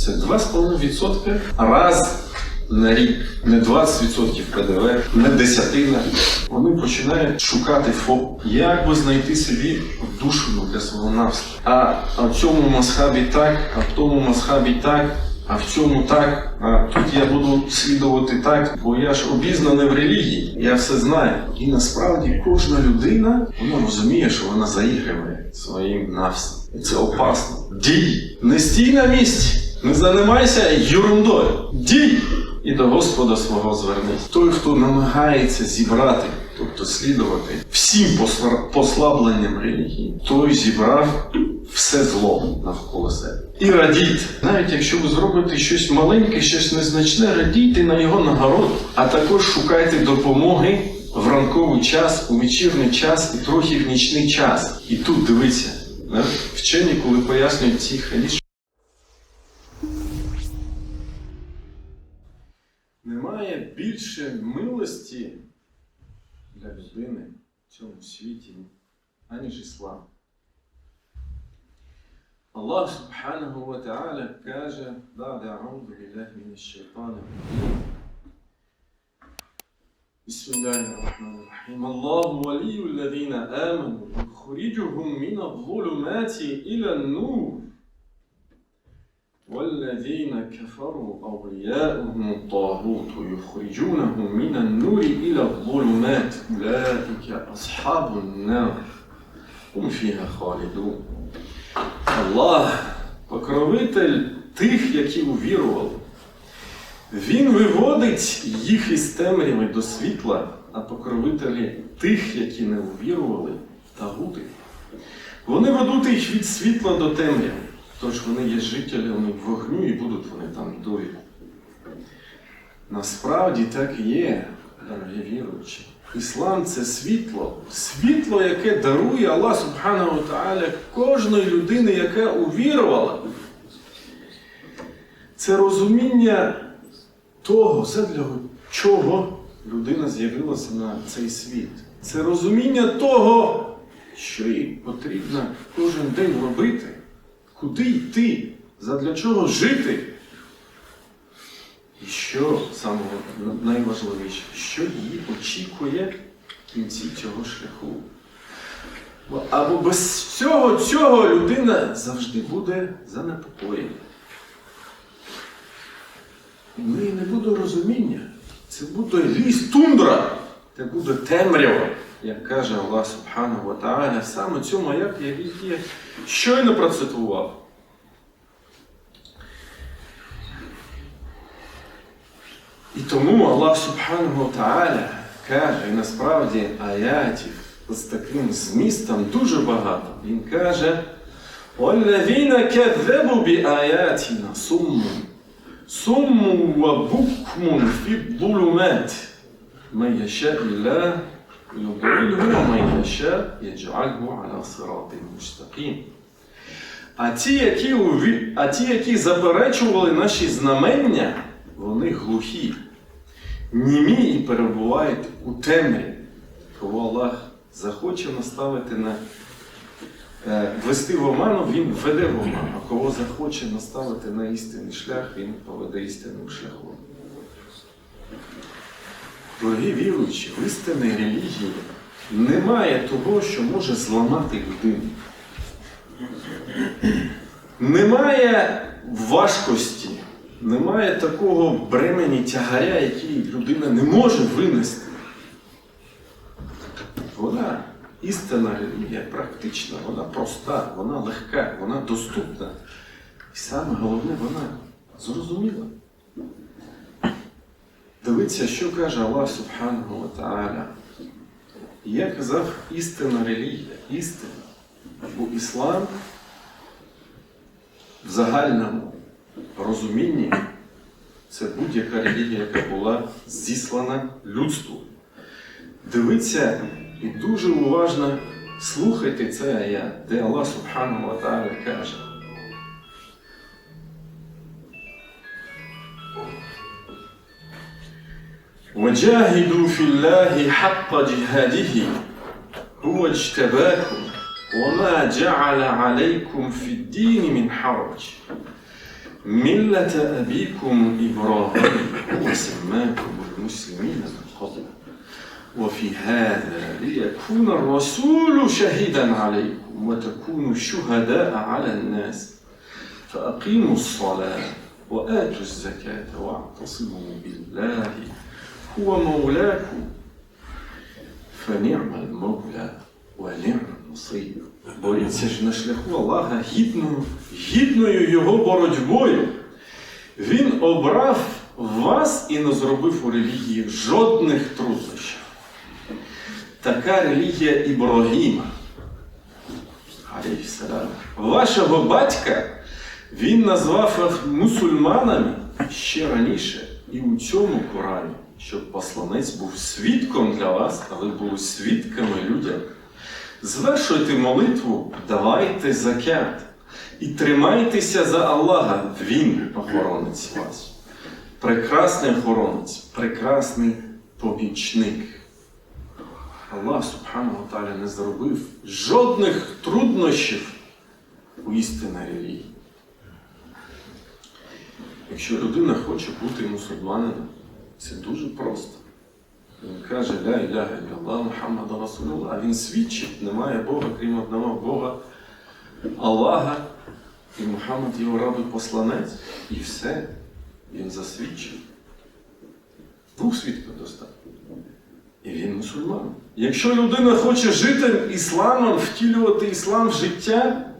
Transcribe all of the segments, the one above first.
Це 2,5% раз на рік, не 20% ПДВ, не десятина. Вони починають шукати ФОП, як би знайти собі душину для свого навства. А, в цьому масхабі так, а в тому масхабі так. А в цьому так, а тут я буду слідувати так, бо я ж обізнаний в релігії, я все знаю. І насправді кожна людина вона розуміє, що вона заіграє своїм навсом. І це опасно. Дій! Не стій на місці, не займайся ерундою. Дій! І до Господа свого звернись. Той, хто намагається зібрати, тобто слідувати всім послабленням релігії, той зібрав все зло навколо себе. І радійте, навіть якщо ви зробите щось маленьке, щось незначне, радійте на його нагороду, а також шукайте допомоги в ранковий час, у вечірній час і трохи в нічний час. І тут дивіться, вчені, коли пояснюють ці хадіс, більше милості для людини в цьому світі, аніж іслам. Allah subhanahu wa ta'ala каже, بعد أعوذ بالله من الشيطان الرجيم بسم الله الرحمن الرحيم الله ولي الذين آمنوا يخرجهم من الظلمات إلى النور والذين كفروا أولياؤهم الطاغوت يخرجونهم من النور إلى الظلمات أولئك أصحاب النار هم فيها خالدون Аллах, покровитель тих, які увірували. Він виводить їх із темряви до світла, а покровителі тих, які не увірували, тагути. Вони ведуть їх від світла до темряви, тож вони є жителями вогню і будуть вони там довіку. Насправді так і є, дорогі віруючі. Іслам це світло, світло, яке дарує Аллах Субхану Тааля кожної людини, яка увірувала. Це розуміння того, задля чого людина з'явилася на цей світ. Це розуміння того, що їй потрібно кожен день робити, куди йти, задля чого жити. І що саме найважливіше, що її очікує в кінці цього шляху. Або без всього цього людина завжди буде занепокоєна. В неї не буде розуміння. Це буде ліс тундра, це буде темрява, як каже Аллах Субхану Ва саме цьому аят, який я щойно процитував. І тому Аллах Субхану Тааля каже, і насправді аятів з таким змістом дуже багато. Він каже, «Оллавіна кедзебу аяті на суму. Суму вабукмун букмун фі булумет, ма яша يُضْلِلْهُ وَمَنْ يَشَاء يَجْعَلْهُ عَلَى صِرَاطٍ مُسْتَقِيمٍ А ті, які, уві- а ті, які заперечували наші знамення, вони глухі, німі і перебувають у темрі. Кого Аллах захоче наставити на е, ввести в оману, він введе в оману. А кого захоче наставити на істинний шлях, він поведе істинним шляхом. Дорогі віруючі, в істинній релігії немає того, що може зламати людину. Немає важкості, немає такого бремені тягаря, який людина не може винести. Вона істинна релігія, практична, вона проста, вона легка, вона доступна. І саме головне, вона зрозуміла. Дивіться, що каже Аллах Субхану Тааля. Я казав істинна релігія, істина. Бо іслам в загальному розумінні це будь-яка релігія, яка була зіслана людству. Дивіться і дуже уважно слухайте це аят, де Аллах Субхану Тааля каже. وجاهدوا في الله حق جهاده هو اجتباكم وما جعل عليكم في الدين من حرج. ملة أبيكم إبراهيم هو سماكم المسلمين من قبل. وفي هذا ليكون الرسول شهيدا عليكم وتكونوا شهداء على الناس. فأقيموا الصلاة وآتوا الزكاة واعتصموا بالله هو مولاكم فنعم المولى ونعم النصير. Боріться ж на шляху Аллаха гідною, гідною його боротьбою. Він обрав вас і не зробив у релігії жодних труднощів. Така релігія Ібрагіма. алейхіссалям. Вашого батька він назвав мусульманами ще раніше і у цьому Корані, щоб посланець був свідком для вас, а ви були свідками людям. Звершуйте молитву, давайте закят і тримайтеся за Аллаха. Він охоронець вас. Прекрасний охоронець, прекрасний помічник. Аллах Субхану Тааля не зробив жодних труднощів у істинній релігії. Якщо людина хоче бути мусульманином, це дуже просто. Він каже Ля іляха ілlallah, Мухаммад Расулулlah, а він свідчить, немає Бога, крім одного Бога, Аллаха, і Мухаммад його рабий посланець, і все, він засвідчив. Двох свідків достатньо. І він мусульман. Якщо людина хоче жити ісламом, втілювати іслам в життя,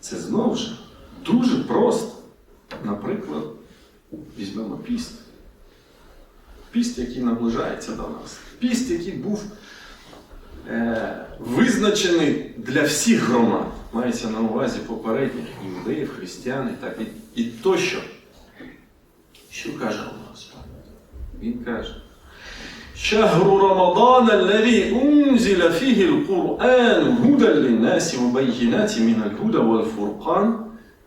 це знову ж дуже просто. Наприклад, візьмемо піст Піст, який наближається до нас. Піст, який був е, визначений для всіх громад. Мається на увазі попередніх іудеїв, християн і так і, і тощо. Що каже Allah? Він каже. شهر رمضان الذي أنزل فيه القرآن هدى للناس وبينات من الهدى والفرقان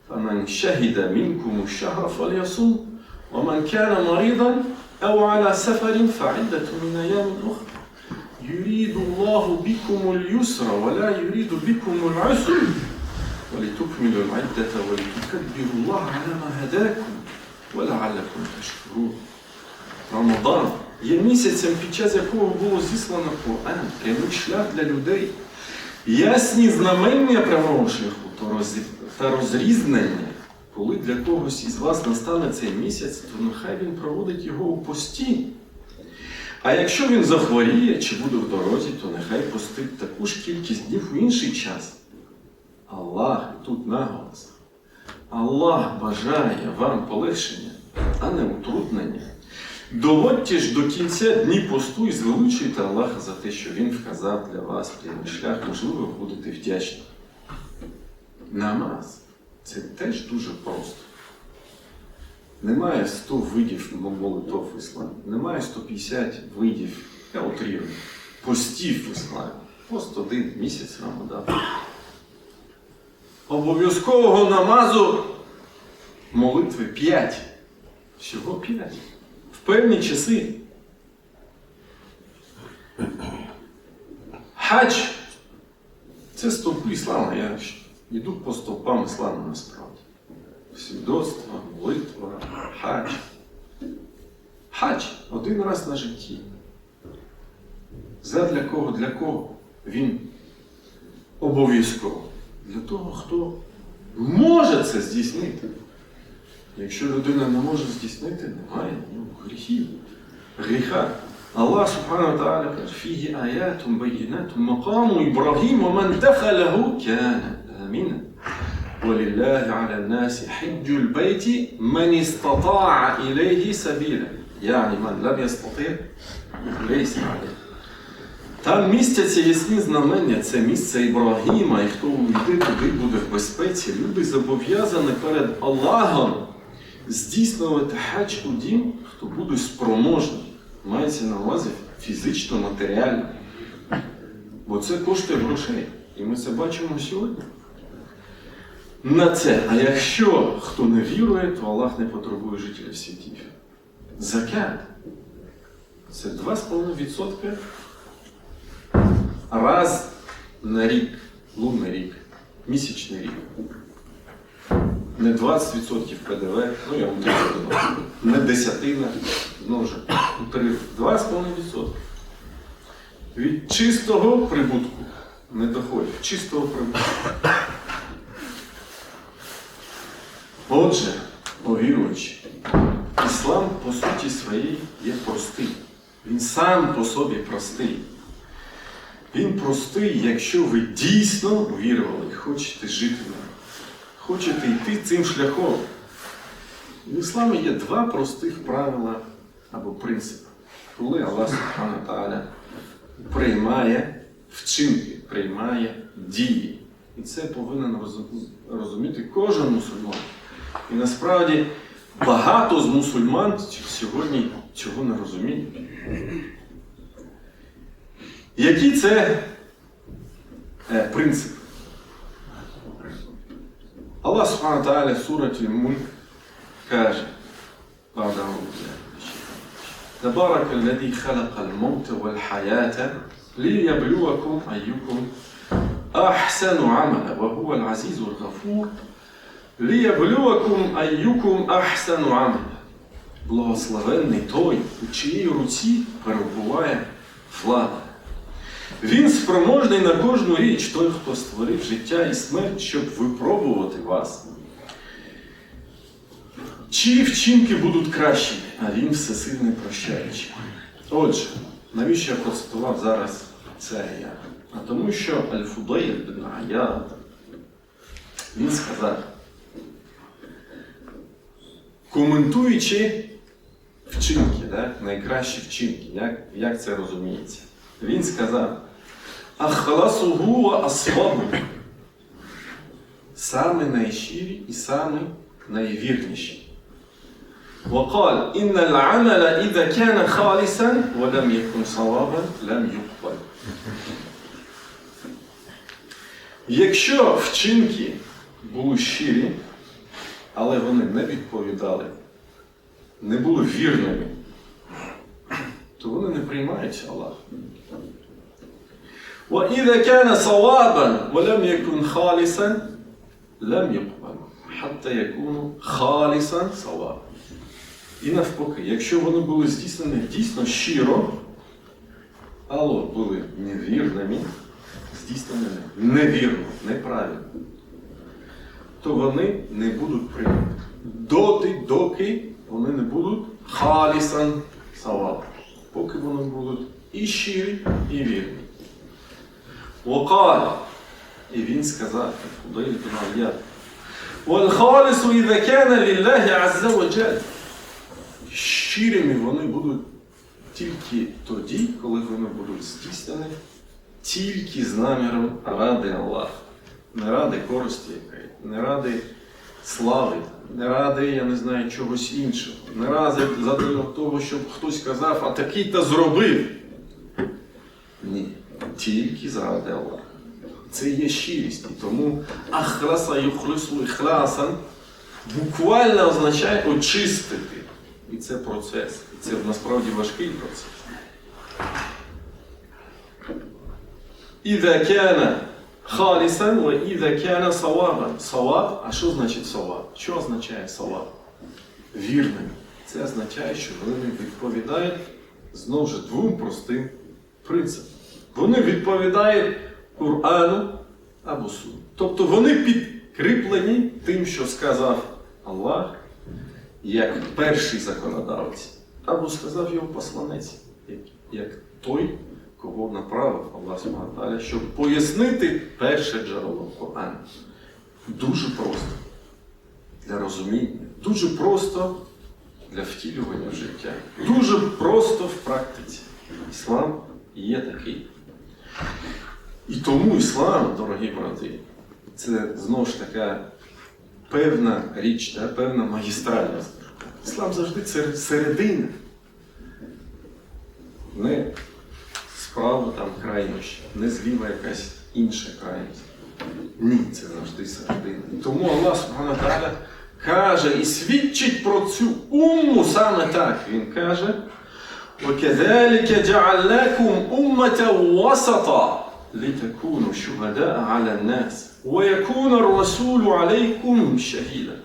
فمن شهد منكم الشهر فليصم ومن كان مريضا أو على سفر فعدة من أيام أخرى يريد الله بكم اليسر ولا يريد بكم العسر ولتكملوا العدة ولتكبروا الله على ما هداكم ولعلكم تشكرون Рамадан є місяцем, під час якого було зіслано Коран, прямий шлях для людей, ясні знамення прямого шляху та роз- та розрізнення. коли для когось із вас настане цей місяць, то нехай він проводить його у пості. А якщо він захворіє чи буде в дорозі, то нехай постить таку ж кількість днів у інший час. Аллах, тут наголос. Аллах бажає вам полегшення, а не утруднення. Доводьте ж до кінця дні посту і звеличуйте Аллаха за те, що Він вказав для вас прямий шлях, можливо, будете вдячні. Намаз це теж дуже просто. Немає 100 видів молитов в ісламі, немає 150 видів, утрірую, постів в ісламі. Пост один місяць Рамадан. Обов'язкового намазу молитви 5. Всього 5 в певні часи. Хадж це стовпи ісламу. Я йдуть по стовпам ісламу насправді. Свідоцтво, молитва, хач. Хач один раз на житті. Задля кого, для кого він обов'язково? Для того, хто може це здійснити. Якщо людина не може здійснити, немає нього гріхів. Гріха. Аллах Субхану Тааля каже, фігі аятум байнатум макаму Ібрагіма, ман дахалягу. آمنا. ولله على الناس حج البيت من استطاع إليه سبيلا. يعني من لم يستطيع ليس عليه. Там містяться ясні знамення, це місце Ібрагіма, і хто увійде туди буде в безпеці. Люди зобов'язані перед Аллахом здійснювати хадж у дім, хто буде спроможний. Мається на увазі фізично, матеріально. Бо це коштує грошей. І ми це бачимо сьогодні. На це. А якщо хто не вірує, то Аллах не потребує жителів світів. Закят. Це 2,5% раз на рік, лунний рік, місячний рік. не 20% ПДВ, ну я вам кажу, не десятина, ж, утри- 2,5%. Від чистого прибутку не доходить, чистого прибутку. Отже, повіруючи, іслам по суті своїй є простий. Він сам по собі простий. Він простий, якщо ви дійсно увірували, і хочете жити ним, хочете йти цим шляхом. В ісламі є два простих правила або принципи. Коли Аллах Субхану Тааля приймає вчинки, приймає дії. І це повинен розуміти кожен мусульман. І насправді багато з мусульман сьогодні цього не розуміють. Які це е, принципи? Аллах Субхану Тааля в сураті Мульк каже, بعد أعوذ بالله من الشيطان الرجيم. تبارك الذي خلق الموت والحياة ليبلوكم أيكم أحسن عملا وهو العزيز الغفور Ліявлюакум Аюкум ахсану амеля. Благословенний той, у чиїй руці перебуває влада. Він спроможний на кожну річ, той, хто створив життя і смерть, щоб випробувати вас. Чиї вчинки будуть кращі, а він всесильний прощаючий. Отже, навіщо я процитував зараз це я? А тому що Аль-Фудей, я, він сказав коментуючи вчинки, так, найкращі вчинки, як, як це розуміється, він сказав, Ахласугу ва асвабу. Саме найщирі і саме найвірніші. وقال إن العمل إذا كان خالصا ولم يكن صوابا لم يقبل. Якщо вчинки були щирі, але вони не відповідали, не були вірними, то вони не приймаються Аллах. وإذا كان صوابا ولم يكن خالصا لم يقبل حتى يكون خالصا صوابا І навпаки, якщо вони були здійснені дійсно щиро, але були невірними, здійсненими невірно, неправильно, то вони не будуть прийняті. Доти, доки вони не будуть халісан саваб. Поки вони будуть і щирі, і вірні. وقال і він сказав, Фудайль бн Аяд, والخالص إذا كان لله عز وجل щирими вони будуть тільки тоді, коли вони будуть здійснені тільки з наміром ради Аллаха. Не ради користі якої, не ради слави, не ради, я не знаю, чогось іншого, не ради задля того, щоб хтось казав, а такий та зробив. Ні, тільки заради Аллаха. Це є щирість. І тому ахраса і іхласан буквально означає очистити. І це процес. І це насправді важкий процес. І кяна Халисан ва ида кяна саваба. Сава, а що значить сава? Що означає сава? Вірним. Це означає, що вони відповідають знову ж двом простим принципам. Вони відповідають Кур'ану або Суду. Тобто вони підкріплені тим, що сказав Аллах як перший законодавець, або сказав його посланець, як той кого направив Аллах Субхану щоб пояснити перше джерело Корану. Дуже просто для розуміння, дуже просто для втілювання в життя, дуже просто в практиці. Іслам є такий. І тому іслам, дорогі брати, це знову ж така певна річ, та, певна магістральність. Іслам завжди це середина. Не справа там крайнощі, не зліва якась інша крайність. Ні, це завжди середина. І тому Аллах Субхану Тааля каже і свідчить про цю умму саме так. Він каже, وكذلك جعلناكم أمة وسطا لتكونوا شهداء على الناس وَيَكُونَ الرَّسُولُ عَلَيْكُمْ شَهِيدًا.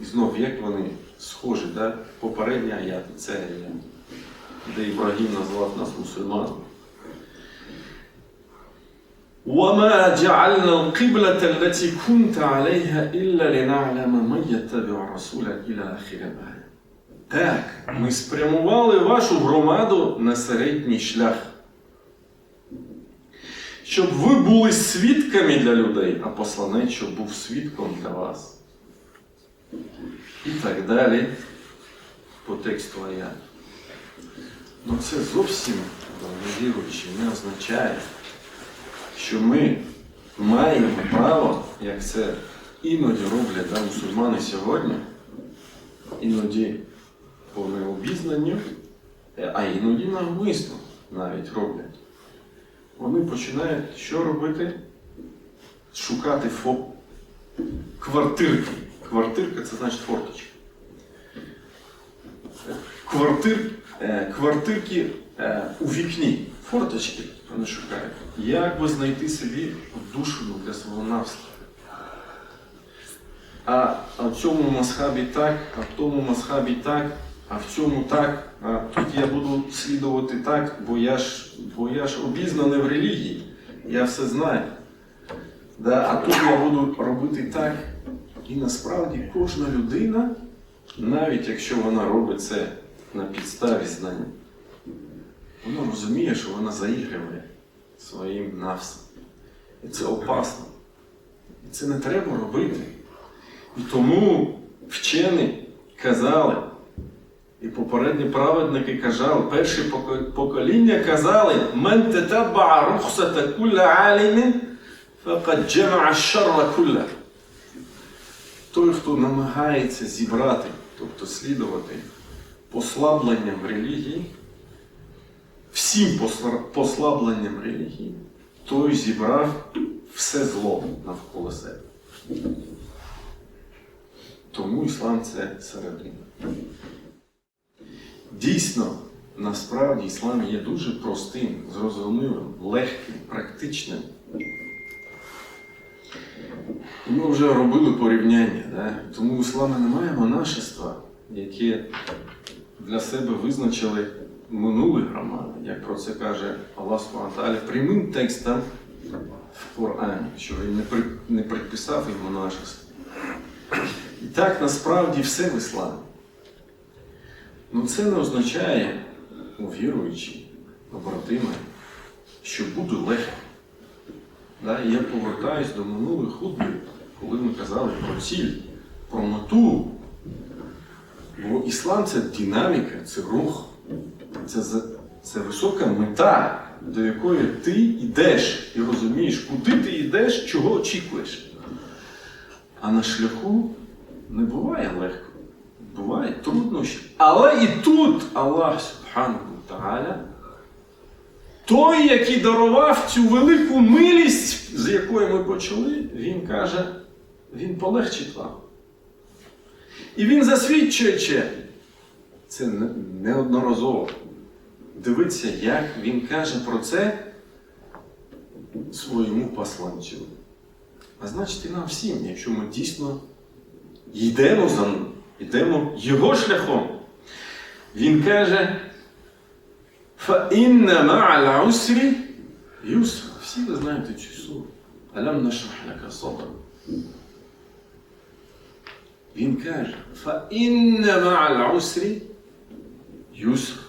І знов, як вони схожі, да? попередня аят, це аят, де Ібрагім назвав нас мусульманами. وما جعلنا القبلة التي كنت عليها إلا لنعلم من يتبع الرسول إلى آخر الآية. Так, ми спрямували вашу громаду на середній шлях. Щоб ви були свідками для людей, а посланець, щоб був свідком для вас. І так далі по тексту аят. Ну це зовсім, дорогі віруючі, не означає, що ми маємо право, як це іноді роблять мусульмани сьогодні, іноді по необізнанню, е, а іноді навмисно навіть роблять. Вони починають що робити? Шукати фо... квартирки. Квартирка це значить форточка. Квартир... е, Квартирки е, у вікні. Форточки вони шукають. Як би знайти собі душину для свого навства? А, а в цьому масхабі так, а в тому масхабі так, а в цьому так, а тут я буду слідувати так, бо я ж, бо я ж обізнаний в релігії, я все знаю. Да? А тут я буду робити так. І насправді кожна людина, навіть якщо вона робить це на підставі знань, вона розуміє, що вона заіграє своїм навсом. І це опасно. І це не треба робити. І тому вчені казали, і попередні праведники казали, перші покоління казали, «Мен тетабба рухсата фақад джамаа шарра кулля». Той, хто намагається зібрати, тобто слідувати послабленням релігії, всім послабленням релігії, той зібрав все зло навколо себе. Тому іслам це середина. Дійсно, насправді іслам є дуже простим, зрозумілим, легким, практичним. Ми вже робили порівняння, да? тому в ісламі немає монашества, яке для себе визначили минулі громади, це каже Аллах прямим текстом в Корані, що він не, при, не предписав їм монашество. І так насправді все в ісламі. Ну це не означає у віруючі, побратими, що буде легко. Да? Я повертаюсь до минулих худбів, коли ми казали про ціль, про мету. Бо іслам це динаміка, це рух, це, це висока мета, до якої ти йдеш і розумієш, куди ти йдеш, чого очікуєш. А на шляху не буває легко, бувають труднощі. Але і тут Аллах Субхану Тааля, той, який дарував цю велику милість, з якої ми почали, він каже, він полегчить вам. І він засвідчуючи це неодноразово. Дивиться, як він каже про це своєму посланцю. А значить, і нам всім, якщо ми дійсно йдемо за ним, йдемо його шляхом. Він каже, фаінна ма'ал усрі юср. Всі ви знаєте цю суру. Алям нашрах ляка. Він каже, фаінна ма'ал усрі юср.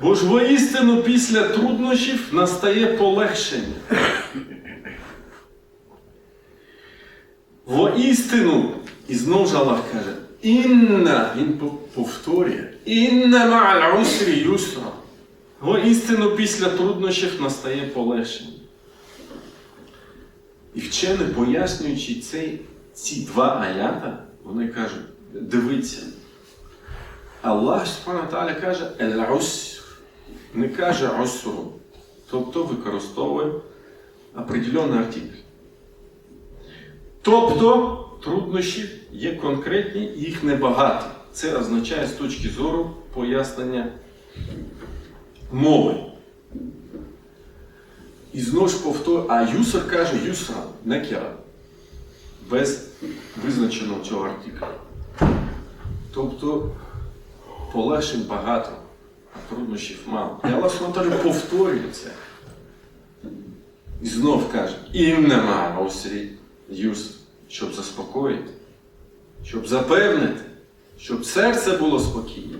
Бо ж воістину після труднощів настає полегшення. Воістину, і знову ж Аллах каже, інна, він повторює, інна ма'аль усрі юсра. Воістину після труднощів настає полегшення. І вчені, пояснюючи цей, ці два аята, вони кажуть, дивіться, Аллах Субхану Тааля каже «Ель-Уср», не каже «Усру», тобто використовує определенний артикль. Тобто труднощі є конкретні, їх небагато. Це означає з точки зору пояснення мови. І знову ж повтор, а юср каже юсра, некера, без визначеного цього артикля. Тобто полегшень багато, труднощів мало. І Аллах Смотрю повторюється. І знов каже, їм нема осрій юз, щоб заспокоїти, щоб запевнити, щоб серце було спокійне.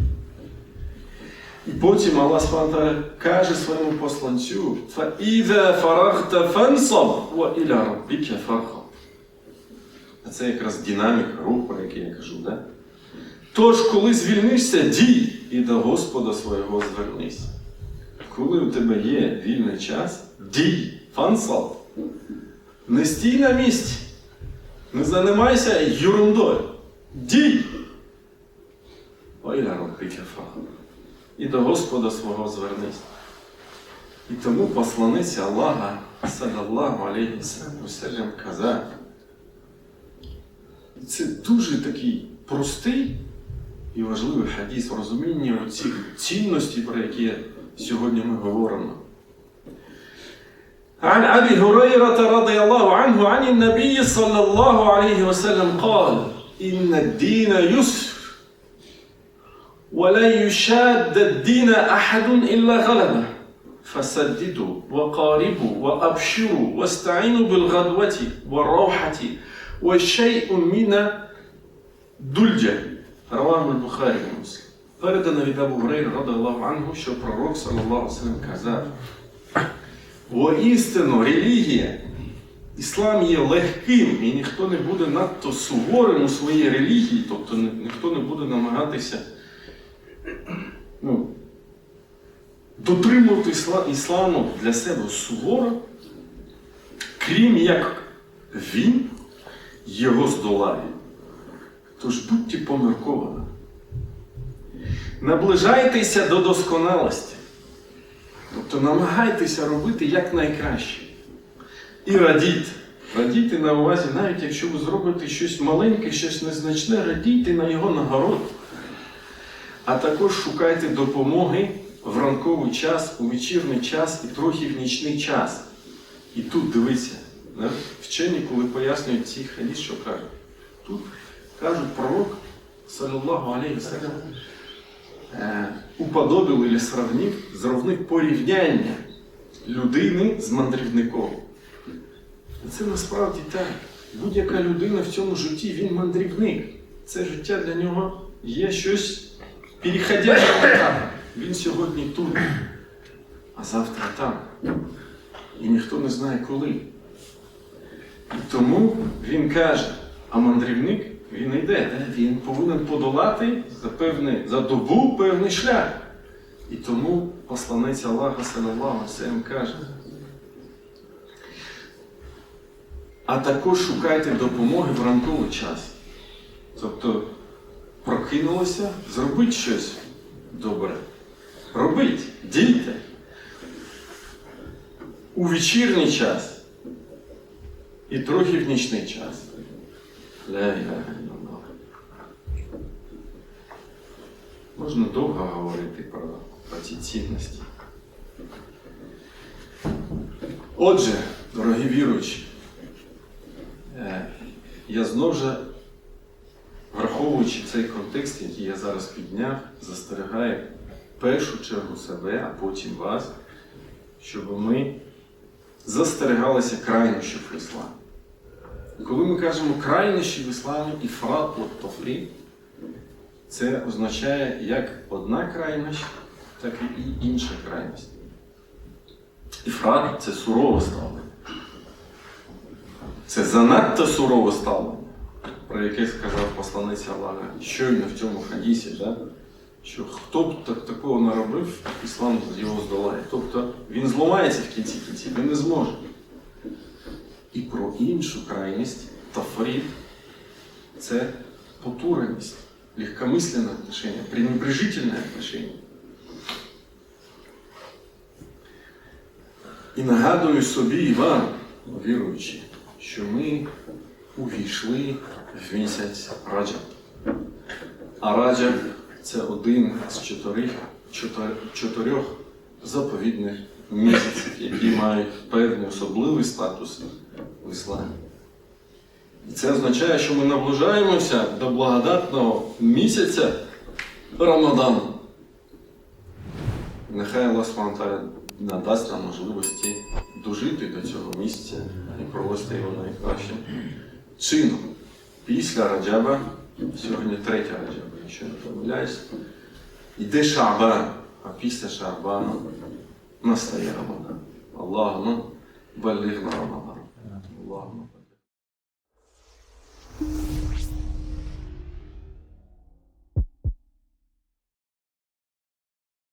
І потім Аллах Сванта каже своєму посланцю, «Фаїде фарахта фенсом, ва іля рабіке фархом». А це якраз динаміка руху, про який я кажу, да? Тож, коли звільнишся, дій і до Господа свого звернись. Коли у тебе є вільний час, дій, фансал. Не стій на місці. Не займайся ерундою. Дій. Ой, робити. І до Господа свого звернись. І тому посланець Аллаха, саллаллаху алейхі васелям, казав. Це дуже такий простий і важливий хадіс в розумінні цих цінностей, про які сьогодні ми говоримо. عن أبي هريرة رضي الله عنه عن النبي صلى الله عليه وسلم قال إن الدين يسر ولن يشاد الدين أحد إلا غلبه فسددوا وقاربوا وأبشروا واستعينوا بالغدوة والروحة والشيء من دلجة Роман Бухарі Передано від Абу Грейра, рода Ангу, що пророк, салаллаху салям, казав. Воістину, релігія, іслам є легким, і ніхто не буде надто суворим у своїй релігії, тобто ніхто не буде намагатися ну, дотримувати ісламу для себе суворо, крім як він його здолає. Тож будьте помірковані. Наближайтеся до досконалості. Тобто намагайтеся робити якнайкраще. І радійте. Радійте на увазі, навіть якщо ви зробите щось маленьке, щось незначне, радійте на його нагороду. А також шукайте допомоги в ранковий час, у вечірній час і трохи в нічний час. І тут дивіться, вчені, коли пояснюють ці хадіс, що кажуть. Тут кажуть пророк, саллаллаху алейхи салям, е, уподобив или сравнив, зробив порівняння людини з мандрівником. І це насправді так. Будь-яка людина в цьому житті, він мандрівник. Це життя для нього є щось переходяще. Він сьогодні тут, а завтра там. І ніхто не знає коли. І тому він каже, а мандрівник він йде, да? він повинен подолати за, певний, за добу певний шлях. І тому посланець Аллаха саллаллаху алейhi каже. А також шукайте допомоги в ранковий час. Тобто прокинулося, зробіть щось добре. Робіть, дійте. У вечірній час і трохи в нічний час. Ля іляха ілlallah. Можна довго говорити про, про ці цінності. Отже, дорогі віруючі, е, я знову ж, враховуючи цей контекст, який я зараз підняв, застерігаю в першу чергу себе, а потім вас, щоб ми застерігалися крайнощів в ісламі. Коли ми кажемо крайнощі в ісламі і фрат тофрі, це означає як одна крайність, так і інша крайність. Іфрат це сурове ставлення. Це занадто сурове ставлення, про яке сказав посланець Аллаха щойно в цьому хадісі, да? що хто б так, такого не робив, іслам його здолає. Тобто він зламається в кінці кінців, він не зможе. І про іншу крайність тафрід це потуреність, легкомисленне отношение, пренебрежительне отношение. І нагадую собі і вам, віруючи, що ми увійшли в місяць Раджаб. А Раджаб це один з чотирьох, чотирьох заповідних місяців, які мають певний особливий статус в ісламі. І це означає, що ми наближаємося до благодатного місяця Рамадану. Нехай Аллах Субтитры надасть нам можливості дожити до цього місця і провести його найкращим чином. Після Раджаба, сьогодні третя Раджаба, якщо не помиляюсь, йде Шабан, а після Шабану настає Рамадан. Аллаху балігна Рамадан.